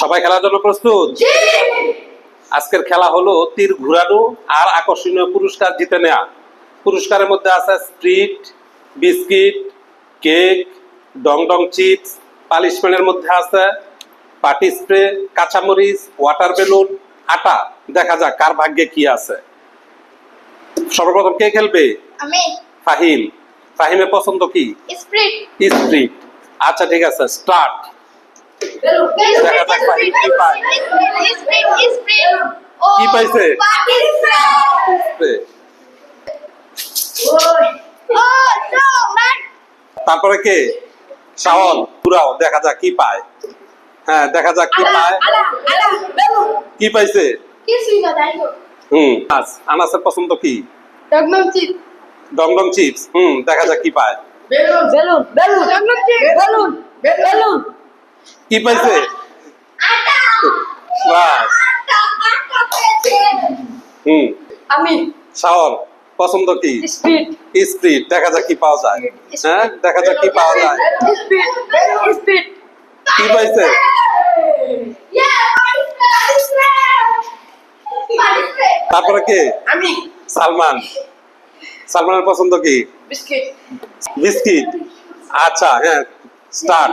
সবাই খেলার জন্য প্রস্তুত? আজকের খেলা হলো তীর ঘুরানো আর আকর্ষণীয় পুরস্কার জিতে নেওয়া পুরস্কারের মধ্যে আছে স্প্রিট বিস্কিট কেক ডং ডং চিপস পালিশমেন্টের মধ্যে আছে পার্টি স্প্রে কাঁচামরিচ ওয়াটার বেলুন আটা। দেখা যাক কার ভাগ্যে কি আছে। সর্বপ্রথম কে খেলবে? আমি। ফাহিম। ফাহিমের পছন্দ কি? স্প্রিট। স্প্রিট। আচ্ছা ঠিক আছে স্টার্ট। কি পাইছে? তারপরে কে? শাওন। পুরাও দেখা যাক কি পায়। হ্যাঁ দেখা যাক কি পায়। কি পাইছে? হুম আনাসের পছন্দ কি? ডংডং চিপস। হুম দেখা যাক কি পায়। Balloon balloon balloon balloon balloon কি পাইছে? বাস। হুম। আমি। শাওন পছন্দ কি? স্পিড। দেখা যাক কি পাওয়া যায়। হ্যাঁ দেখা যাক কি পাওয়া যায়। স্পিড। কি পাইছে? তারপরে কে? আমি। সালমান। সালমানের পছন্দ কি? বিস্কিট। বিস্কিট। আচ্ছা হ্যাঁ স্টার্ট।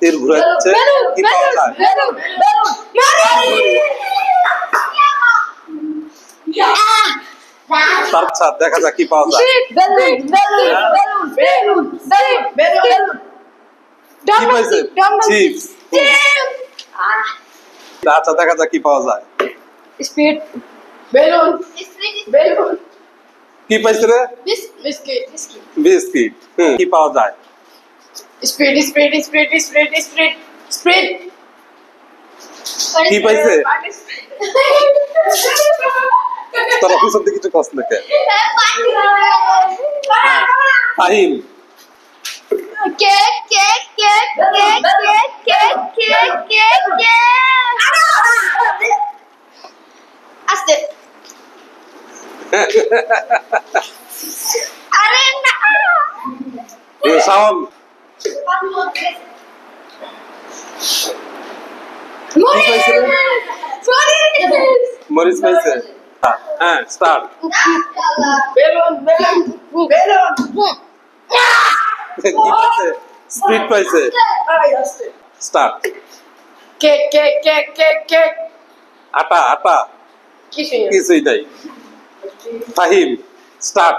তীর ঘুরাচ্ছে কি পাওয়া যায়? তার ছাদ দেখা যাক কি পাওয়া যায়। আচ্ছা দেখা যাক কি পাওয়া যায়। স্পিড বেলুন বেলুন কি পাইছে রে? Biscuit biscuit. কি পাওয়া যায়? Speed speed speed speed speed speed কি পাইছে? তোর অফিসের দিকে কিছু কষ্ট নাকি? Fahim. Cake cake cake cake cake cake cake cake cake আস্তে আরে না। শাওন মরিস মরিস মরিচ পাইছে? হ্যাঁ স্টার্ট বেলুন বেলুন বেলুন কি পাইছে? স্পিড পাইছে। Start cake cake cake cake cake আটা আটা। কিছু কিছুই নাই। Fahim start